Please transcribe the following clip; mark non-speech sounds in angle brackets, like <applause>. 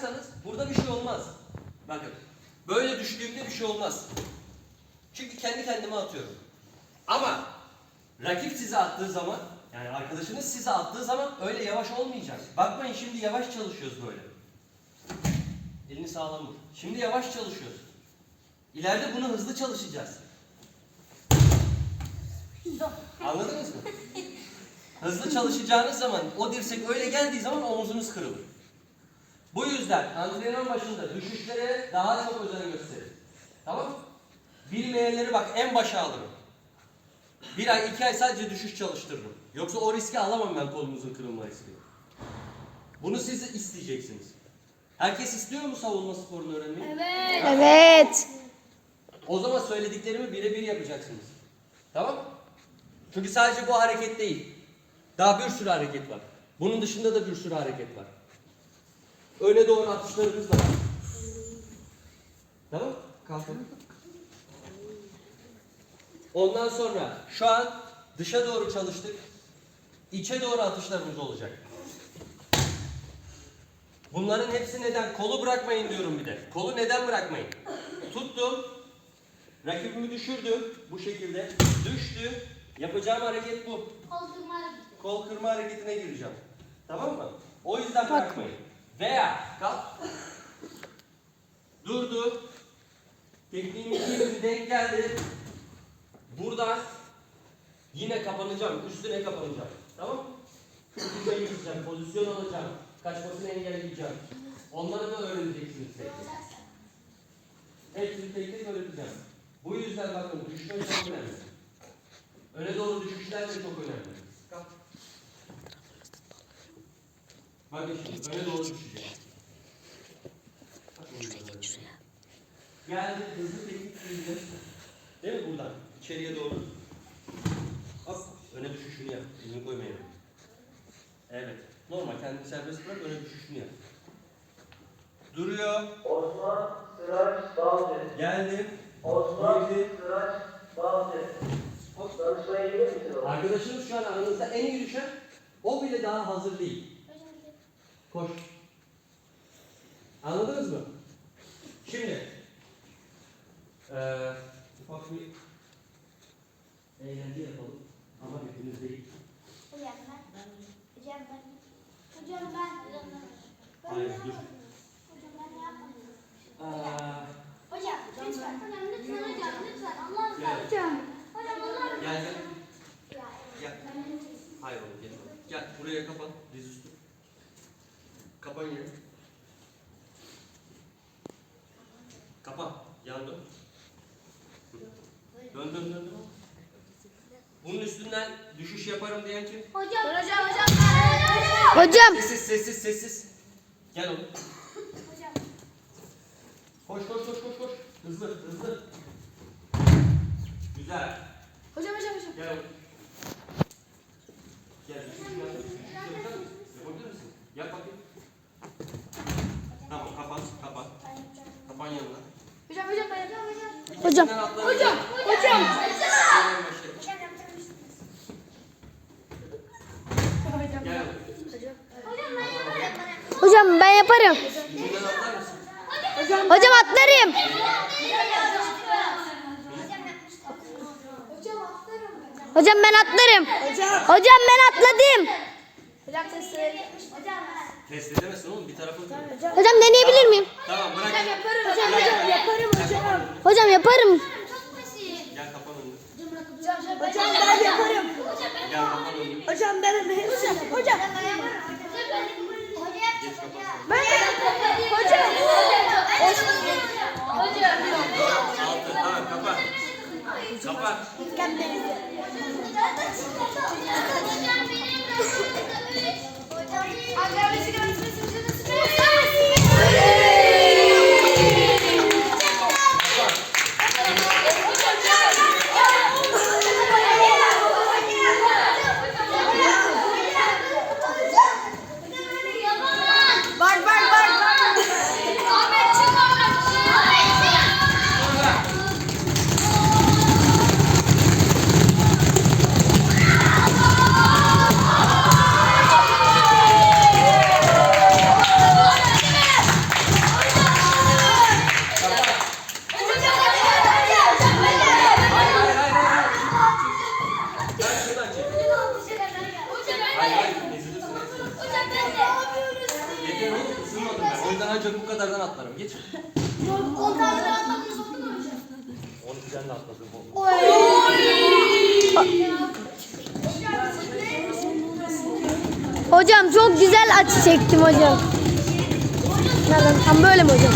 Yaparsanız burada bir şey olmaz. Bakın. Böyle düştüğümde bir şey olmaz. Çünkü kendi kendime atıyorum. Ama rakip size attığı zaman yani arkadaşınız size attığı zaman öyle yavaş olmayacak. Bakmayın şimdi yavaş çalışıyoruz böyle. Elini sağlam vur. Şimdi yavaş çalışıyoruz. İleride bunu hızlı çalışacağız. Anladınız mı? <laughs> Hızlı çalışacağınız zaman o dirsek öyle geldiği zaman omuzunuz kırılır. Bu yüzden antrenman başında düşüşlere daha çok özen gösterin. Tamam mı? Bilmeyenleri bak en başa alırım. Bir ay, iki ay sadece düşüş çalıştırırım. Yoksa o riski alamam ben kolunuzun kırılma riskini. Bunu siz isteyeceksiniz. Herkes istiyor mu savunma sporunu öğrenmeyi? Evet. O zaman söylediklerimi birebir yapacaksınız. Tamam mı? Çünkü sadece bu hareket değil. Daha bir sürü hareket var. Bunun dışında da bir sürü hareket var. Öne doğru atışlarımız da var. Tamam? Kalkalım. Ondan sonra şu an dışa doğru çalıştık. İçe doğru atışlarımız olacak. Bunların hepsi neden? Kolu bırakmayın diyorum bir de. Kolu neden bırakmayın? Tuttum. Rakibimi düşürdüm. Bu şekilde. Düştü. Yapacağım hareket bu. Kol kırma hareketine gireceğim. Tamam mı? O yüzden bırakmayın. Veya kalk. Durdu. Tekniğim iki denk geldi. Buradan yine kapanacağım. Üstüne kapanacağım. Tamam mı? Üstüne gideceğim. Pozisyon alacağım. Kaçmasını engelleyeceğim. Onları da öğreneceksiniz tek tek. Hepsini tek öğreteceğim. Bu yüzden bakın düşme çok önemli. Öne doğru düşüşler de çok önemli. Kalk. Bakın şimdi öne doğru düşeceğim. Bakın burada. Geldi hızlı teknik girdi. Değil mi buradan? İçeriye doğru. Hop. Öne düşüşünü yap. Elini koymayalım. Evet. Normal kendini serbest bırak öne düşüşünü yap. Duruyor. Osman Sıraç Balcı. Geldim. Osman Girdi. Sıraç Balcı. Hop. Danışmaya gelir misin oğlum? Arkadaşınız şu an aranızda en iyi düşen o bile daha hazır değil. Koş. Anladınız mı? Şimdi eee ufak bir eğlence yapalım. Ama hepiniz değil. Hocam ben, hocam ben, hocam ben, Hayır, dur. Hocam ben ne yapmadım? Aa, Hocam lütfen, hocam lütfen hocam lütfen Allah'ım Gel. hocam. Hocam Allah'ım. gel gel. Ya, Gel. Hayır oğlum gel. Gel buraya kapan. Diz üstü. Kapan yeri. Kapan. Yan dön. Dön dön dön. dön. Bunun üstünden düşüş yaparım diyen kim? Hocam, hocam, hocam, hocam. Hocam. Sessiz sessiz sessiz. Gel oğlum. Hocam, Koş koş koş koş koş. Hızlı hızlı. Güzel. hocam, hocam, hocam. Gel oğlum. Gel. Yapacak mısın? Yapabilir misin? Yap bakayım. Tamam kapan kapan. Kapan yanına. Hocam, hocam, ben yapacağım, hocam. Hocam. Hocam, hocam. Ben yaparım. Hocam atlarım. Hocam ben atlarım. Hocam ben atladım. Hocam testleri. Hocam Test edemezsin oğlum bir tarafa dur. Hocam deneyebilir miyim? Tamam bırak. yaparım. Hocam, hocam yaparım hocam. Hocam yaparım. Çok basit. Gel kapan önünü. Hocam ben yaparım. Gel kapan önünü. Hocam ben hepsini hocam. Hocam ben yaparım. Hocam Geç kapan. ben yaparım. Hocam. Hocam. Altı. Tamam kapan. Kapan. Hocam benim. Hocam Bak ancak bu kadardan atlarım. Geç. 10 tane daha mu hocam? 12'den de atladım. bu. Hocam çok güzel açı çektim hocam. Nereden? Tam böyle mi hocam?